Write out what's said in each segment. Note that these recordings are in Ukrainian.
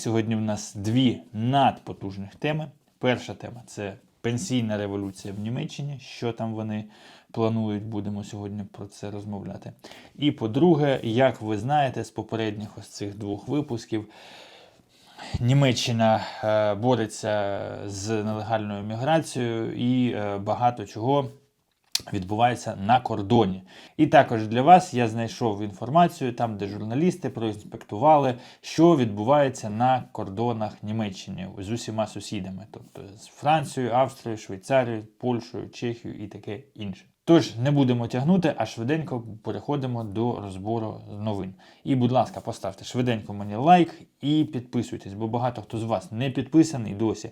Сьогодні в нас дві надпотужних теми. Перша тема це пенсійна революція в Німеччині. Що там вони планують, будемо сьогодні про це розмовляти. І по-друге, як ви знаєте з попередніх ось цих двох випусків, Німеччина е, бореться з нелегальною міграцією і е, багато чого відбувається на кордоні. І також для вас я знайшов інформацію там, де журналісти проінспектували, що відбувається на кордонах Німеччини з усіма сусідами, тобто з Францією, Австрією, Швейцарією, Польщею, Чехією і таке інше. Тож не будемо тягнути, а швиденько переходимо до розбору новин. І, будь ласка, поставте швиденько мені лайк і підписуйтесь, бо багато хто з вас не підписаний досі.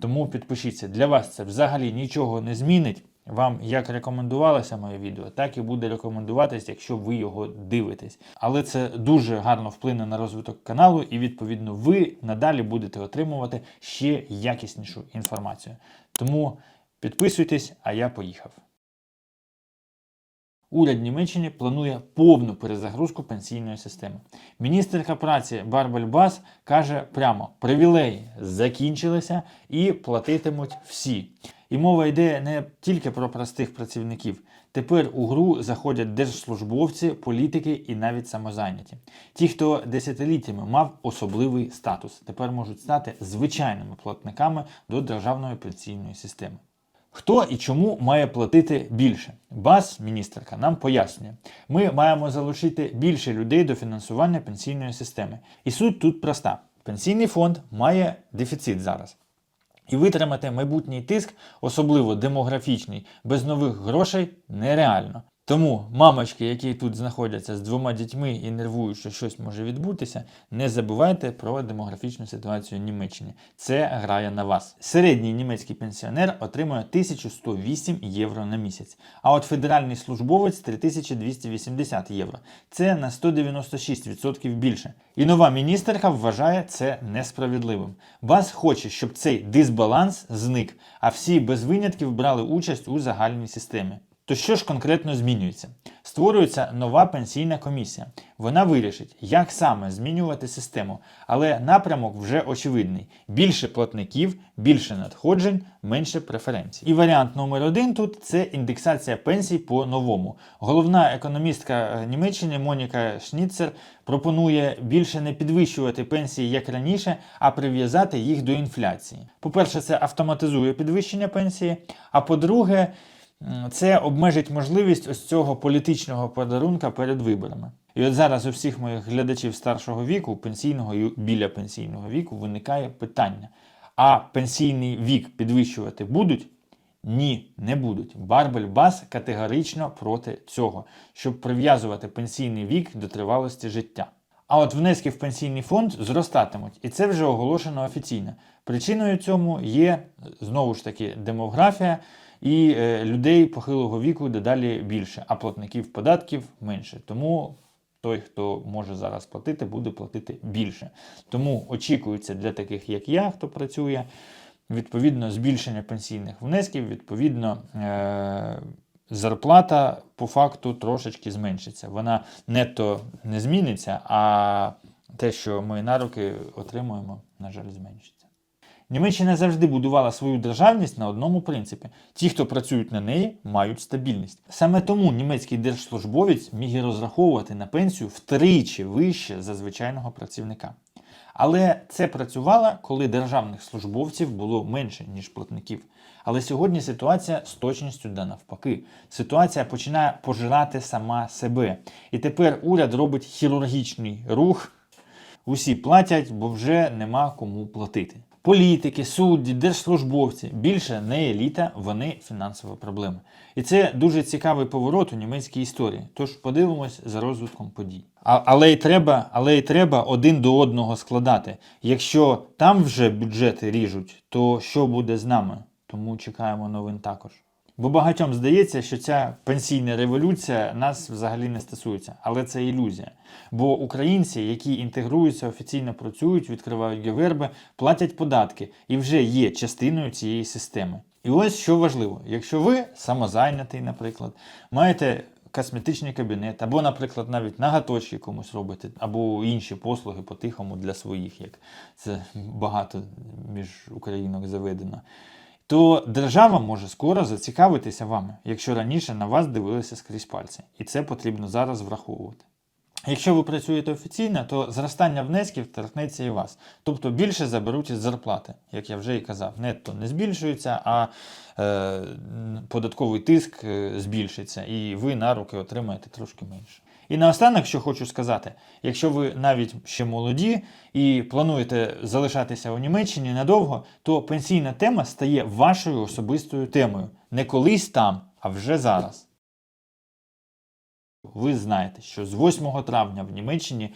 Тому підпишіться. Для вас це взагалі нічого не змінить. Вам як рекомендувалося моє відео, так і буде рекомендуватись, якщо ви його дивитесь. Але це дуже гарно вплине на розвиток каналу, і відповідно ви надалі будете отримувати ще якіснішу інформацію. Тому підписуйтесь, а я поїхав. Уряд Німеччини планує повну перезагрузку пенсійної системи. Міністерка праці Барбель Бас каже прямо: привілеї закінчилися і платитимуть всі. І мова йде не тільки про простих працівників. Тепер у гру заходять держслужбовці, політики і навіть самозайняті. Ті, хто десятиліттями мав особливий статус, тепер можуть стати звичайними платниками до державної пенсійної системи. Хто і чому має платити більше? БАС, міністерка, нам пояснює, ми маємо залучити більше людей до фінансування пенсійної системи. І суть тут проста: пенсійний фонд має дефіцит зараз. І витримати майбутній тиск, особливо демографічний, без нових грошей нереально. Тому мамочки, які тут знаходяться з двома дітьми і нервують, що щось може відбутися, не забувайте про демографічну ситуацію в Німеччині. Це грає на вас. Середній німецький пенсіонер отримує 1108 євро на місяць, а от федеральний службовець 3280 євро. Це на 196% більше. І нова міністерка вважає це несправедливим. Бас хоче, щоб цей дисбаланс зник, а всі без винятків брали участь у загальній системі. То що ж конкретно змінюється? Створюється нова пенсійна комісія. Вона вирішить, як саме змінювати систему, але напрямок вже очевидний: більше платників, більше надходжень, менше преференцій. І варіант номер один тут це індексація пенсій по новому. Головна економістка Німеччини Моніка Шніцер пропонує більше не підвищувати пенсії як раніше, а прив'язати їх до інфляції. По-перше, це автоматизує підвищення пенсії. А по-друге, це обмежить можливість ось цього політичного подарунка перед виборами. І от зараз у всіх моїх глядачів старшого віку, пенсійного і біля пенсійного віку, виникає питання: а пенсійний вік підвищувати будуть? Ні, не будуть. Барбель Бас категорично проти цього, щоб прив'язувати пенсійний вік до тривалості життя. А от внески в пенсійний фонд зростатимуть, і це вже оголошено офіційно. Причиною цьому є знову ж таки демографія і е, людей похилого віку дедалі більше, а платників податків менше. Тому той, хто може зараз платити, буде платити більше. Тому очікується для таких, як я, хто працює, відповідно збільшення пенсійних внесків, відповідно. Е- Зарплата по факту трошечки зменшиться. Вона нетто не зміниться, а те, що ми на руки отримуємо, на жаль, зменшиться. Німеччина завжди будувала свою державність на одному принципі: ті, хто працюють на неї, мають стабільність. Саме тому німецький держслужбовець міг розраховувати на пенсію втричі вище за звичайного працівника. Але це працювало, коли державних службовців було менше, ніж платників. Але сьогодні ситуація з точністю да навпаки. Ситуація починає пожирати сама себе. І тепер уряд робить хірургічний рух. Усі платять, бо вже нема кому платити. Політики, судді, держслужбовці більше не еліта, вони фінансова проблема. І це дуже цікавий поворот у німецькій історії. Тож подивимось за розвитком подій. А, але й треба, але й треба один до одного складати. Якщо там вже бюджети ріжуть, то що буде з нами? Тому чекаємо новин також. Бо багатьом здається, що ця пенсійна революція нас взагалі не стосується, але це ілюзія. Бо українці, які інтегруються, офіційно працюють, відкривають геверби, платять податки і вже є частиною цієї системи. І ось що важливо: якщо ви самозайнятий, наприклад, маєте косметичний кабінет, або, наприклад, навіть нагаточки комусь робите, або інші послуги по-тихому для своїх, як це багато між українок заведено, то держава може скоро зацікавитися вами, якщо раніше на вас дивилися скрізь пальці. І це потрібно зараз враховувати. Якщо ви працюєте офіційно, то зростання внесків торкнеться і вас. Тобто більше заберуть із зарплати, як я вже і казав. Нетто не збільшується, а е, податковий тиск е, збільшиться, і ви на руки отримаєте трошки менше. І наостанок, що хочу сказати, якщо ви навіть ще молоді і плануєте залишатися у Німеччині надовго, то пенсійна тема стає вашою особистою темою. Не колись там, а вже зараз. Ви знаєте, що з 8 травня в Німеччині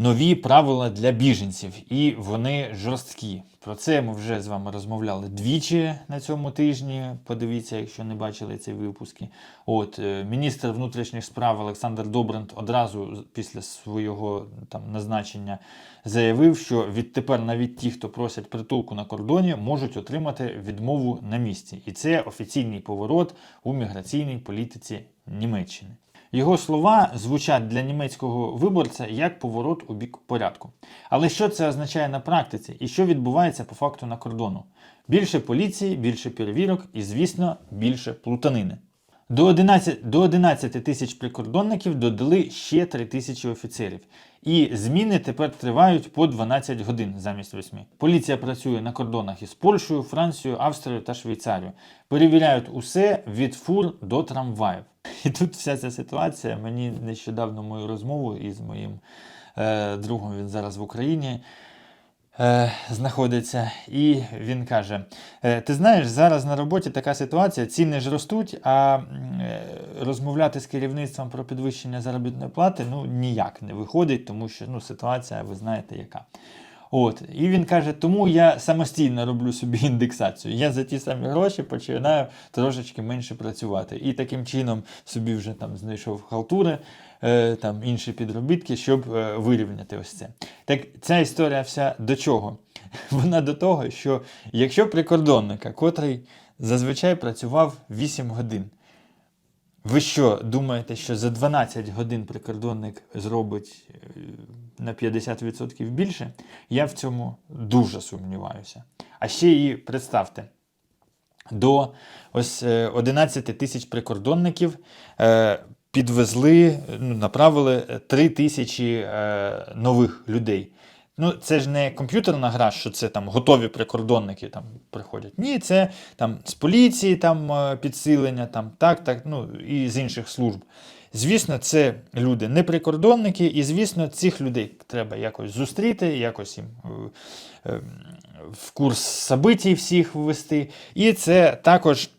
нові правила для біженців, і вони жорсткі. Про це ми вже з вами розмовляли двічі на цьому тижні. Подивіться, якщо не бачили ці випуски. От е, міністр внутрішніх справ Олександр Добрент одразу після свого там назначення заявив, що відтепер навіть ті, хто просять притулку на кордоні, можуть отримати відмову на місці. І це офіційний поворот у міграційній політиці Німеччини. Його слова звучать для німецького виборця як поворот у бік порядку. Але що це означає на практиці і що відбувається по факту на кордону? Більше поліції, більше перевірок і, звісно, більше плутанини. До 11, до 11 тисяч прикордонників додали ще 3 тисячі офіцерів. І зміни тепер тривають по 12 годин замість 8. Поліція працює на кордонах із Польщею, Францією, Австрією та Швейцарією. Перевіряють усе від фур до трамваїв. І тут вся ця ситуація. Мені нещодавно мою розмову із моїм е, другом, він зараз в Україні е, знаходиться, і він каже: е, Ти знаєш, зараз на роботі така ситуація, ціни ж ростуть, а е, розмовляти з керівництвом про підвищення заробітної плати ну ніяк не виходить, тому що ну, ситуація, ви знаєте, яка. От, і він каже, тому я самостійно роблю собі індексацію. Я за ті самі гроші починаю трошечки менше працювати. І таким чином собі вже там знайшов халтури, там інші підробітки, щоб е, вирівняти ось це. Так ця історія вся до чого? Вона до того, що якщо прикордонника, котрий зазвичай працював 8 годин, ви що думаєте, що за 12 годин прикордонник зробить е, на 50% більше? Я в цьому дуже сумніваюся. А ще і представте, до ось е, 11 тисяч прикордонників е, підвезли, ну, направили 3 тисячі е, нових людей. Ну, це ж не комп'ютерна гра, що це там готові прикордонники там приходять. Ні, це там з поліції там е, підсилення, там так, так, ну і з інших служб. Звісно, це люди не прикордонники, і звісно, цих людей треба якось зустріти, якось їм е, е, в курс событій всіх ввести. І це також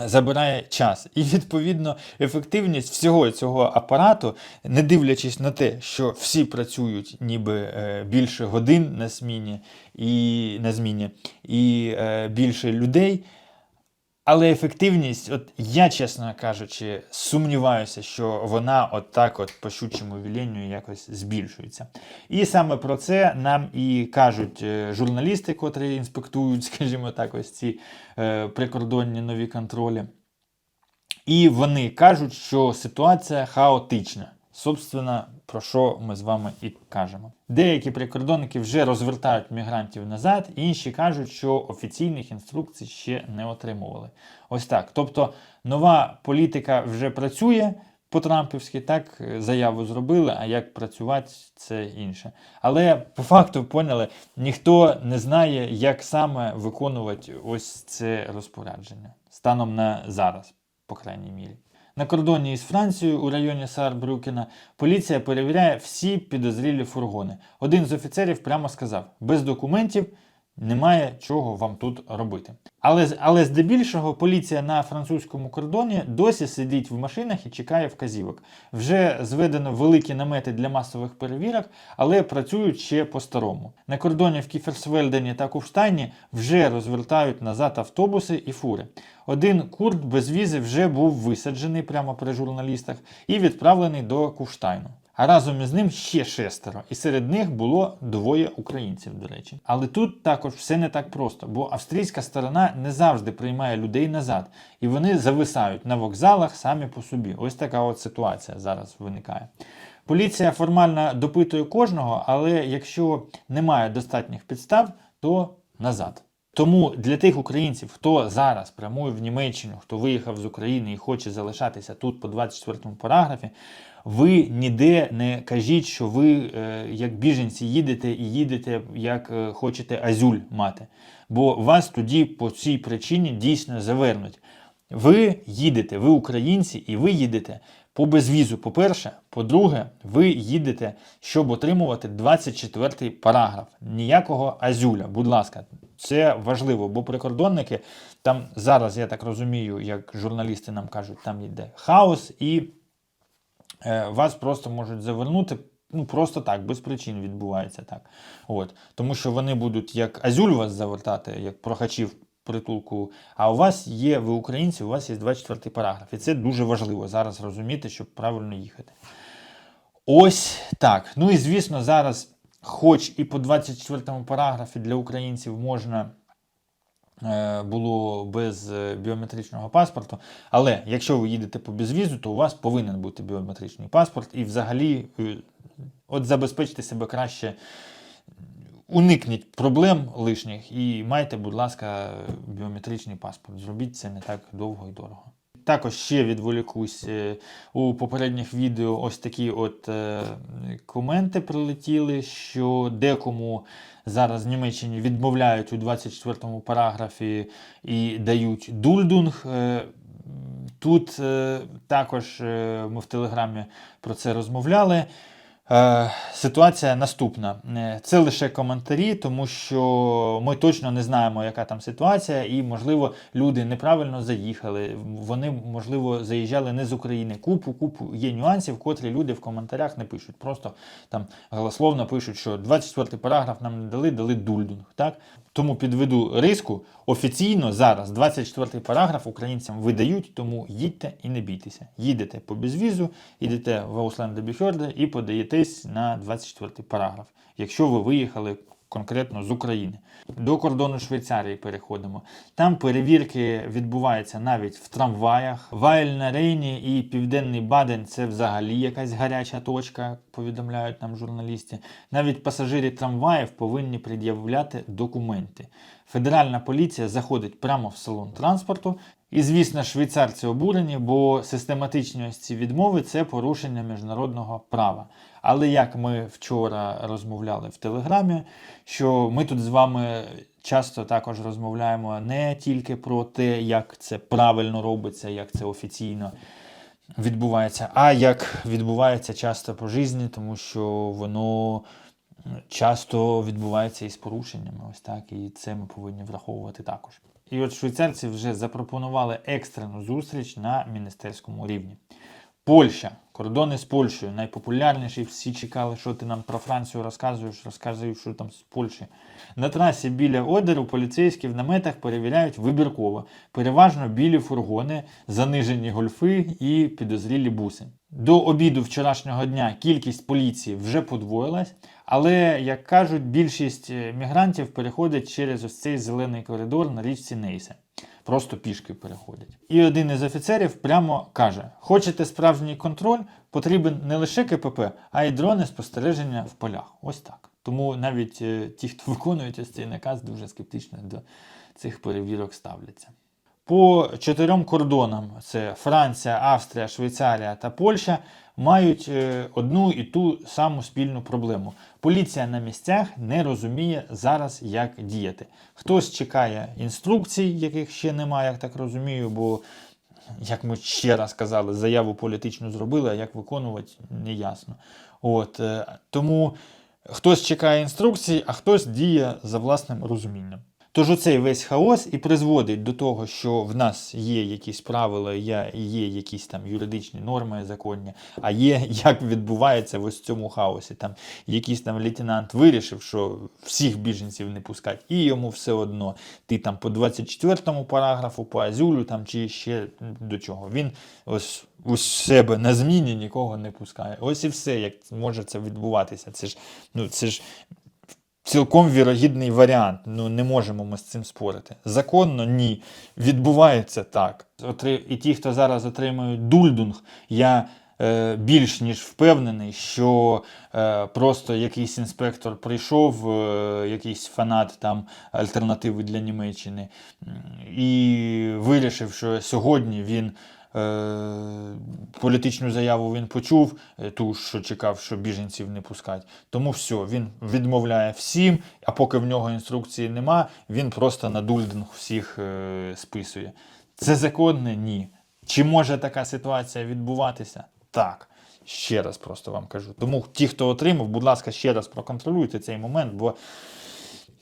забирає час. І відповідно ефективність всього цього апарату, не дивлячись на те, що всі працюють ніби е, більше годин на зміні і на зміні, і е, більше людей. Але ефективність, от я, чесно кажучи, сумніваюся, що вона от так от по щучому віленню якось збільшується. І саме про це нам і кажуть е, журналісти, котрі інспектують, скажімо так, ось ці е, прикордонні нові контролі. І вони кажуть, що ситуація хаотична. Собственно, про що ми з вами і кажемо. Деякі прикордонники вже розвертають мігрантів назад, інші кажуть, що офіційних інструкцій ще не отримували. Ось так. Тобто нова політика вже працює по-трампівськи, так е, заяву зробили, а як працювати, це інше. Але по факту поняли, ніхто не знає, як саме виконувати ось це розпорядження станом на зараз, по крайній мірі. На кордоні із Францією у районі Саарбрюкена поліція перевіряє всі підозрілі фургони. Один з офіцерів прямо сказав: без документів немає чого вам тут робити. Але, але здебільшого поліція на французькому кордоні досі сидить в машинах і чекає вказівок. Вже зведено великі намети для масових перевірок, але працюють ще по-старому. На кордоні в Кіферсвельдені та Куфштайні вже розвертають назад автобуси і фури. Один курд без візи вже був висаджений прямо при журналістах і відправлений до Куштайну. А разом із ним ще шестеро. І серед них було двоє українців, до речі. Але тут також все не так просто, бо австрійська сторона не завжди приймає людей назад, і вони зависають на вокзалах самі по собі. Ось така от ситуація зараз виникає. Поліція формально допитує кожного, але якщо немає достатніх підстав, то назад. Тому для тих українців, хто зараз прямує в Німеччину, хто виїхав з України і хоче залишатися тут по 24 параграфі, ви ніде не кажіть, що ви е, як біженці їдете і їдете, як е, хочете азюль мати. Бо вас тоді по цій причині дійсно завернуть. Ви їдете, ви українці, і ви їдете по безвізу. По-перше, по-друге, ви їдете, щоб отримувати 24-й параграф. Ніякого азюля, будь ласка, це важливо, бо прикордонники там зараз, я так розумію, як журналісти нам кажуть, там йде хаос, і е, вас просто можуть завернути. Ну, просто так, без причин відбувається так. От. Тому що вони будуть як азюль вас завертати, як прохачів притулку. А у вас є, ви українці, у вас є 24 параграф. І це дуже важливо зараз розуміти, щоб правильно їхати. Ось так. Ну і звісно, зараз, хоч і по 24 параграфі для українців можна е, було без е, біометричного паспорту. Але якщо ви їдете по безвізу, то у вас повинен бути біометричний паспорт. І взагалі, е, от забезпечте себе краще. Уникніть проблем лишніх і майте, будь ласка, біометричний паспорт. Зробіть це не так довго і дорого. Також ще відволікусь е, у попередніх відео ось такі от е, коменти прилетіли, що декому зараз в Німеччині відмовляють у 24 му параграфі і дають дульдунг. Е, Тут також ми в Телеграмі про це розмовляли. Е, Ситуація наступна. Е, Це лише коментарі, тому що ми точно не знаємо, яка там ситуація, і, можливо, люди неправильно заїхали. Вони, можливо, заїжджали не з України. Купу, купу є нюансів, котрі люди в коментарях не пишуть. Просто там голословно пишуть, що 24 параграф нам не дали, дали дульдунг. Так? Тому підведу риску. Офіційно зараз 24 параграф українцям видають, тому їдьте і не бійтеся. Їдете по безвізу, їдете в Ausländer Behörde і подаєтесь на 24 параграф, якщо ви виїхали конкретно з України. До кордону Швейцарії переходимо. Там перевірки відбуваються навіть в трамваях. Вайль на Рейні і Південний Баден це взагалі якась гаряча точка, повідомляють нам журналісти. Навіть пасажири трамваїв повинні пред'являти документи. Федеральна поліція заходить прямо в салон транспорту. І, звісно, швейцарці обурені, бо систематичні ці відмови це порушення міжнародного права. Але як ми вчора розмовляли в Телеграмі, що ми тут з вами часто також розмовляємо не тільки про те, як це правильно робиться, як це офіційно відбувається, а як відбувається часто по житті, тому що воно часто відбувається із порушеннями. Ось так, і це ми повинні враховувати також. І от швейцарці вже запропонували екстрену зустріч на міністерському рівні. Польща, кордони з Польщею, найпопулярніші. Всі чекали, що ти нам про Францію розказуєш, розказуєш, що там з Польщі. На трасі біля Одеру поліцейські в наметах перевіряють вибірково, переважно білі фургони, занижені гольфи і підозрілі буси. До обіду вчорашнього дня кількість поліції вже подвоїлась, але, як кажуть, більшість е, мігрантів переходить через ось цей зелений коридор на річці Нейсе. Просто пішки переходять. І один із офіцерів прямо каже: хочете справжній контроль, потрібен не лише КПП, а й дрони спостереження в полях. Ось так. Тому навіть е, ті, хто виконують ось цей наказ, дуже скептично до цих перевірок ставляться. По чотирьом кордонам: це Франція, Австрія, Швейцарія та Польща, мають е, одну і ту саму спільну проблему. Поліція на місцях не розуміє зараз, як діяти. Хтось чекає інструкцій, яких ще немає, як так розумію, бо. Як ми ще раз казали, заяву політичну зробили, а як виконувати, не ясно. От, е, тому хтось чекає інструкцій, а хтось діє за власним розумінням. Тож оцей весь хаос і призводить до того, що в нас є якісь правила, є, якісь там юридичні норми законні, а є як відбувається в ось цьому хаосі. Там якийсь там лейтенант вирішив, що всіх біженців не пускать, і йому все одно. Ти там по 24 параграфу, по азюлю там чи ще до чого. Він ось у себе на зміні нікого не пускає. Ось і все, як може це відбуватися. Це ж, ну, це ж цілком вірогідний варіант. Ну не можемо ми з цим спорити. Законно ні. Відбувається так. І ті, хто зараз отримують дульдунг, я е, більш ніж впевнений, що е, просто якийсь інспектор прийшов, е, якийсь фанат там альтернативи для Німеччини, і вирішив, що сьогодні він. Е, політичну заяву він почув, е, ту, що чекав, що біженців не пускать. Тому все, він відмовляє всім, а поки в нього інструкції нема, він просто на дульдинг всіх е, списує. Це законне? Ні. Чи може така ситуація відбуватися? Так. Ще раз просто вам кажу. Тому ті, хто отримав, будь ласка, ще раз проконтролюйте цей момент, бо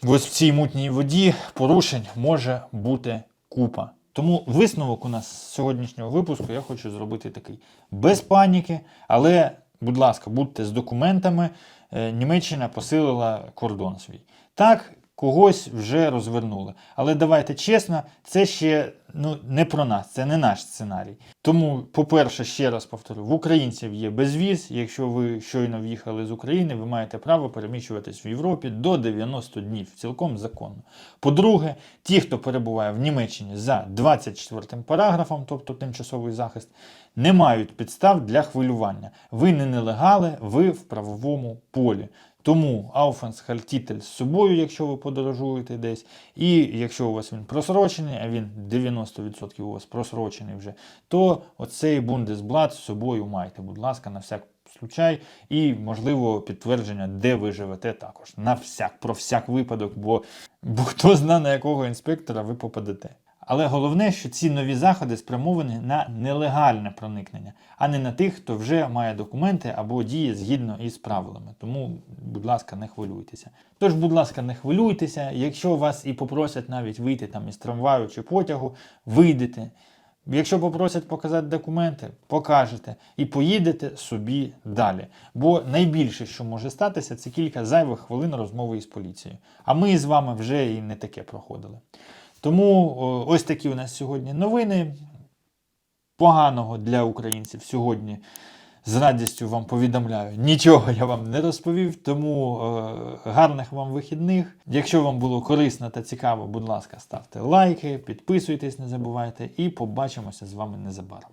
ось в цій мутній воді порушень може бути купа. Тому висновок у нас з сьогоднішнього випуску я хочу зробити такий: без паніки, але, будь ласка, будьте з документами. Е, Німеччина посилила кордон свій. Так, когось вже розвернули. Але давайте чесно, це ще ну, не про нас, це не наш сценарій. Тому, по-перше, ще раз повторю, в українців є безвіз. Якщо ви щойно в'їхали з України, ви маєте право переміщуватись в Європі до 90 днів, цілком законно. По-друге, ті, хто перебуває в Німеччині за 24 параграфом, тобто тимчасовий захист, не мають підстав для хвилювання. Ви не нелегали, ви в правовому полі. Тому Aufenthaltstitel з собою, якщо ви подорожуєте десь, і якщо у вас він просрочений, а він 90% у вас просрочений вже, то оцей Бундесблат з собою майте, будь ласка, на всяк случай, і, можливо, підтвердження, де ви живете також. На всяк, про всяк випадок, бо, бо хто знає, на якого інспектора ви попадете. Але головне, що ці нові заходи спрямовані на нелегальне проникнення, а не на тих, хто вже має документи або діє згідно із правилами. Тому, будь ласка, не хвилюйтеся. Тож, будь ласка, не хвилюйтеся. Якщо вас і попросять навіть вийти там із трамваю чи потягу, вийдете. Якщо попросять показати документи, покажете і поїдете собі далі. Бо найбільше, що може статися, це кілька зайвих хвилин розмови із поліцією. А ми з вами вже і не таке проходили. Тому ось такі у нас сьогодні новини. Поганого для українців сьогодні з радістю вам повідомляю. Нічого я вам не розповів, тому е, гарних вам вихідних. Якщо вам було корисно та цікаво, будь ласка, ставте лайки, підписуйтесь, не забувайте, і побачимося з вами незабаром.